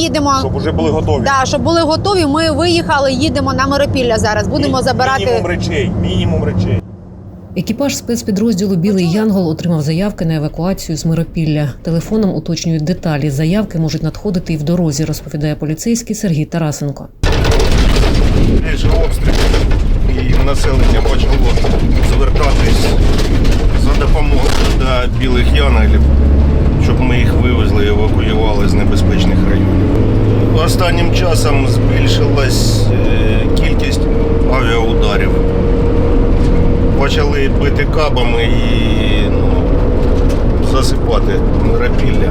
їдемо. Щоб вже були готові. Да, щоб були готові. Ми виїхали, їдемо на Миропілля зараз. Будемо Мі- забирати. Мінімум речей, мінімум речей. Екіпаж спецпідрозділу Білий Янгол отримав заявки на евакуацію з Миропілля. Телефоном уточнюють деталі. Заявки можуть надходити і в дорозі, розповідає поліцейський Сергій Тарасенко. Більше обстріл і населення почало звертатись за допомогою до білих янголів, щоб ми їх вивезли і евакуювали з небезпечних районів. Останнім часом збільшилась е, кількість авіаударів. Почали бити кабами і ну, засипати рапілля.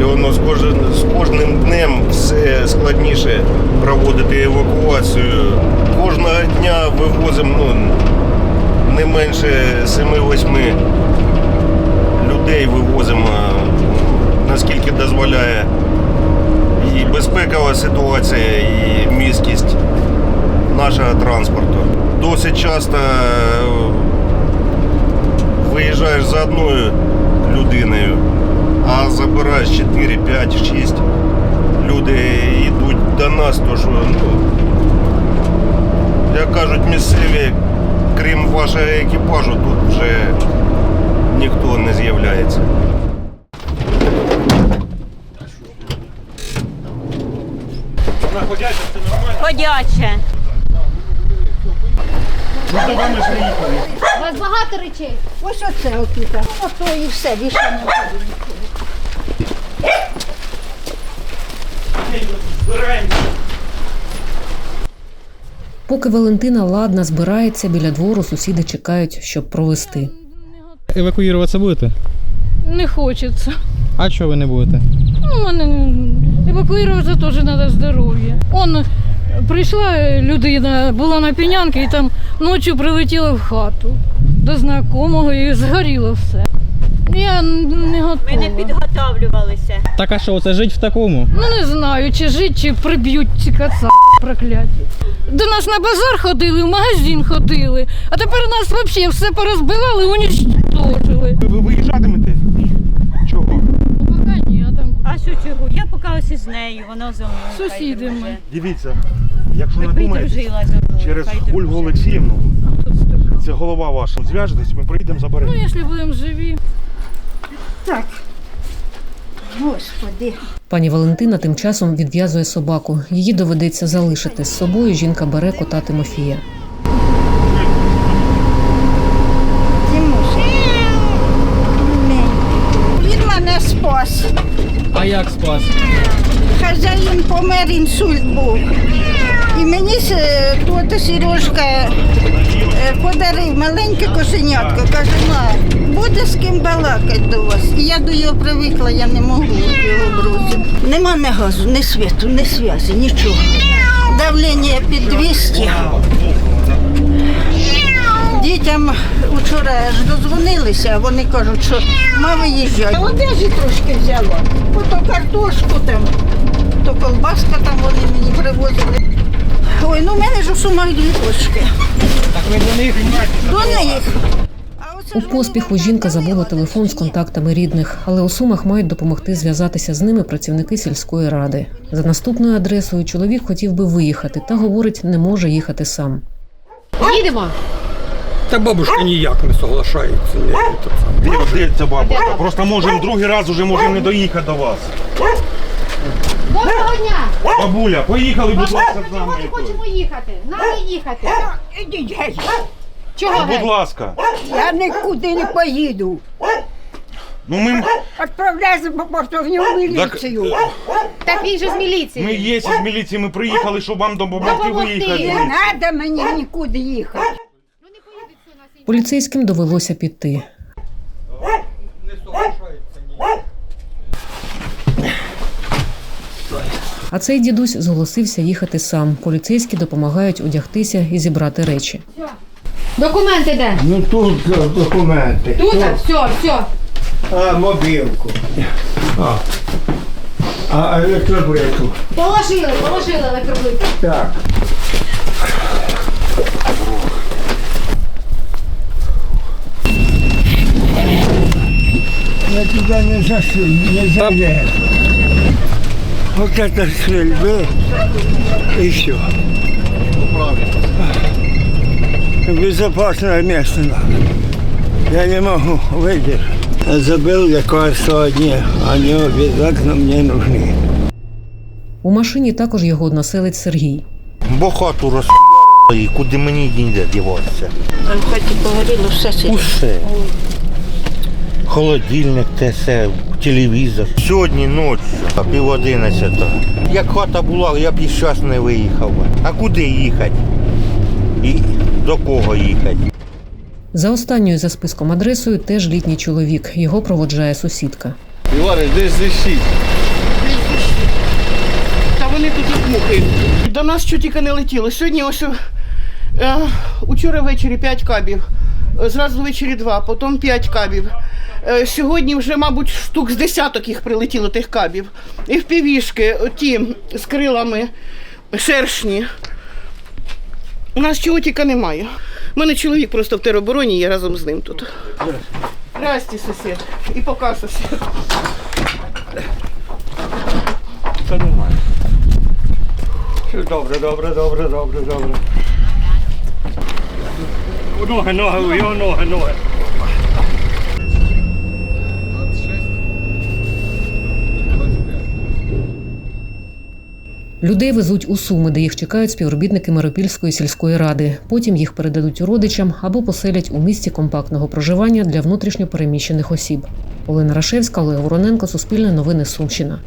І воно з кожним, з кожним днем все складніше проводити евакуацію. Кожного дня вивозимо ну, не менше 7-8 людей вивозимо, наскільки дозволяє ситуація, і міськість нашого транспорту. Досить часто е, виїжджаєш за одною людиною, а забираєш 4, 5, 6. Люди йдуть до нас, то що, ну, як кажуть місцеві, крім вашого екіпажу, тут вже ніхто не з'являється. Ходяче. У вас багато речей. Ось оце отут. Ото і все, більше не буде. Поки Валентина ладна збирається біля двору, сусіди чекають, щоб провести. Евакуюватися будете? Не хочеться. А чого ви не будете? Ну, у мене евакуюватися теж треба здоров'я. Он прийшла людина, була на пінянки і там ночі прилетіла в хату до знайомого і згоріло все. Я не готова. Ми не підготовлювалися. Так а що, це жить в такому? Ну не знаю, чи жить, чи приб'ють ці кацапи прокляті. До нас на базар ходили, в магазин ходили, а тепер нас взагалі все порозбивали, унічтожили. Ви виїжджатимете? Чого? Ну, поки ні, а там А що чого? Я поки ось із нею, вона зо мною. хай Сусіди друже. ми. Дивіться, якщо Якби дружила зо мною. через хай Ольгу. Олексіївну, це голова ваша, зв'яжетесь, ми приїдемо заберемо. Ну, якщо будемо живі. Так. Господи. Пані Валентина тим часом відв'язує собаку. Її доведеться залишити з собою. Жінка бере кота Тимофія. Тимоша. Він мене спас. А як спас? Хазяїн помер, інсульт був. І мені е, тут Сережка е, подарив маленьке кошенятко. Каже, на, буде з ким балакати до вас. І я до його привикла, я не можу його бросити. Нема ні газу, ні світу, ні зв'язі, нічого. Давлення під 200. Дітям вчора аж дозвонилися, вони кажуть, що ма виїжджати. Одежі трошки взяла, ото картошку там, то колбаска там вони мені привозили. Ой, ну в мене ж у сумах дві дочки. Так ви до них? До них. У поспіху жінка забула телефон з контактами рідних, але у сумах мають допомогти зв'язатися з ними працівники сільської ради. За наступною адресою чоловік хотів би виїхати та говорить, не може їхати сам. Їдемо. Та бабушка ніяк не соглашається. Ні, це. Де, де ця бабушка? Просто можемо другий раз уже можемо не доїхати до вас. Доброго дня! Бабуля, поїхали, будь ласка, з нами. Ми не хочемо їхати. Нам не їхати. Ідіть геть. Чого Будь геть? ласка. Я нікуди не поїду. Ну ми, Відправляй за портовню міліцію. Так він же з міліції. ми є з міліції, ми приїхали, щоб вам допомогти Допомогти. виїхати. Не треба мені нікуди їхати. Поліцейським довелося піти. А цей дідусь зголосився їхати сам. Поліцейські допомагають одягтися і зібрати речі. Документи де? Ну тут документи. Тут, все, все. А, мобілку. А. А електробрику. Положили, положили електроблик. Так. Я туди не засунь, не залезу. Вот это стрельбы и все. Безопасное место надо. Я не могу выдержать. Я забыл лекарства одни, они обязательно мне нужны. У машині також його односелець Сергій. Бо хату розсуярили і куди мені ніде діватися. А в хаті погоріло все сильно. Усе. Холодильник, те все, телевізор. Сьогодні ночі, а пів одинадцята. Як хата була, я б і зараз не виїхав. А куди їхати? І до кого їхати? За останньою за списком адресою теж літній чоловік. Його проводжає сусідка. Іване, десь зищіть. Та вони тут як мухи. До нас що тільки не летіло. Сьогодні ось е, учора ввечері 5 кабів, зразу ввечері 2, потім 5 кабів. Е, сьогодні вже, мабуть, штук з десяток їх прилетіло тих кабів. І впівішки, ті з крилами, шершні. У нас чого тільки немає. У мене чоловік просто в теробороні, я разом з ним тут. Здрасте, сусід. І пока сусід. Добре, добре, добре, добре, добре. Ноги, ноги, його ноги, ноги. Людей везуть у Суми, де їх чекають співробітники Миропільської сільської ради. Потім їх передадуть родичам або поселять у місці компактного проживання для внутрішньо переміщених осіб. Олена Рашевська, Олег Вороненко, Суспільне новини Сумщина.